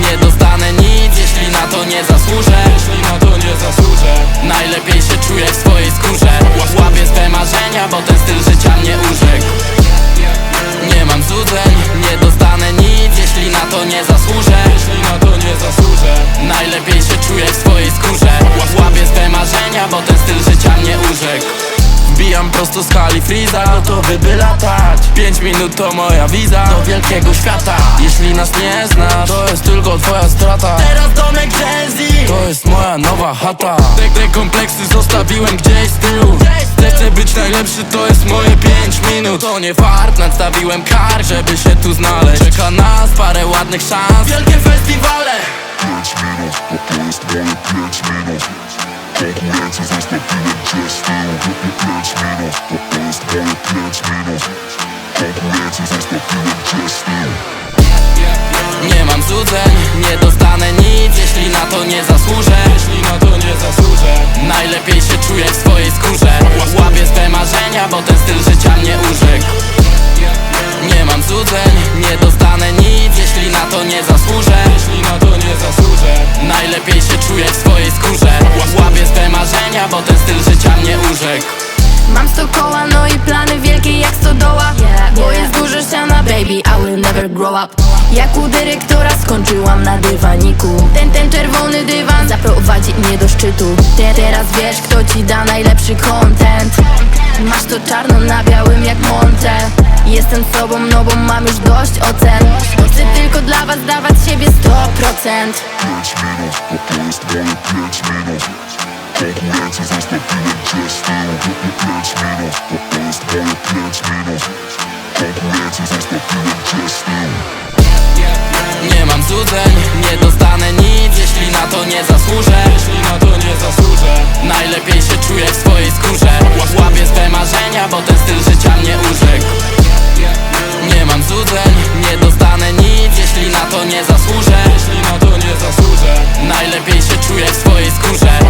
Nie dostanę nic Wbijam prosto z hali Freeza, gotowy by latać Pięć minut to moja wiza. Do wielkiego świata. Jeśli nas nie znasz, to jest tylko twoja strata. Teraz domek Gen to jest moja nowa chata. Te, te kompleksy zostawiłem gdzieś z tyłu. Chcę, chcę być najlepszy, to jest moje pięć minut. To nie fart, nadstawiłem kar, żeby się tu znaleźć. Czeka nas parę ładnych szans. Wielkie festiwale. Pięć minut, bo to jest moje pięć minut Nie mam złudzeń, nie dostanę nic Jeśli na to nie zasłużę. Jeśli na to nie zasłużę. Najlepiej się czuję w swojej skórze. Łapię swe marzenia, bo ten styl życia mnie urzekł. Nie mam złudzeń, nie dostanę nic Mam sto koła, no i plany wielkie jak stodoła. Bo jest dużo ściana, baby, I will never grow up. Jak u dyrektora skończyłam na dywaniku. Ten, ten czerwony dywan zaprowadzi mnie do szczytu. Te, Teraz wiesz, kto ci da najlepszy content. Masz to czarno na białym jak Monte. Jestem sobą, no bo mam już dość ocen. Chcę tylko dla was dawać siebie 100% Pięć minut, bo to jest moje pięć minut Nie mam złudzeń, nie dostanę nic Jeśli na to nie zasłużę. Jeśli na to nie zasłużę. Najlepiej się czuję w swojej skórze. Łapię swe marzenia, bo ten styl życia mnie urzekł. Nie mam złudzeń, nie dostanę nic Jeśli na to nie zasłużę. Jeśli na to nie zasłużę. Najlepiej się czuję w swojej skórze